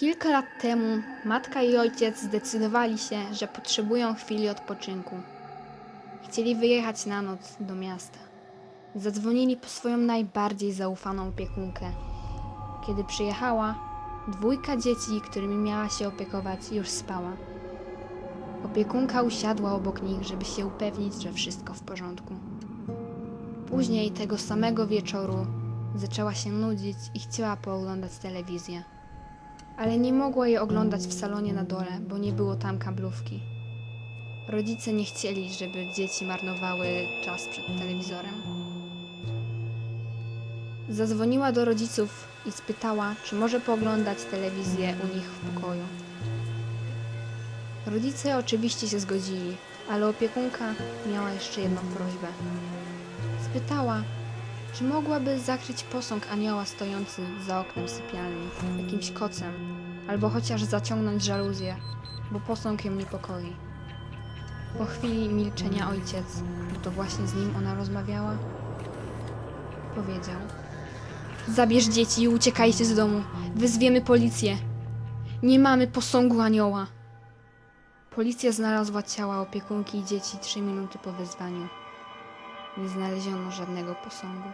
Kilka lat temu matka i ojciec zdecydowali się, że potrzebują chwili odpoczynku. Chcieli wyjechać na noc do miasta. Zadzwonili po swoją najbardziej zaufaną opiekunkę. Kiedy przyjechała, dwójka dzieci, którymi miała się opiekować, już spała. Opiekunka usiadła obok nich, żeby się upewnić, że wszystko w porządku. Później tego samego wieczoru zaczęła się nudzić i chciała pooglądać telewizję. Ale nie mogła jej oglądać w salonie na dole, bo nie było tam kablówki. Rodzice nie chcieli, żeby dzieci marnowały czas przed telewizorem. Zadzwoniła do rodziców i spytała, czy może pooglądać telewizję u nich w pokoju. Rodzice oczywiście się zgodzili, ale opiekunka miała jeszcze jedną prośbę. Spytała, czy mogłaby zakryć posąg anioła stojący za oknem sypialni jakimś kocem, albo chociaż zaciągnąć żaluzję, bo posąg ją niepokoi. Po chwili milczenia ojciec, bo to właśnie z nim ona rozmawiała, powiedział: Zabierz dzieci i uciekajcie z domu. Wezwiemy policję. Nie mamy posągu anioła. Policja znalazła ciała opiekunki i dzieci trzy minuty po wezwaniu. Nie znaleziono żadnego posągu.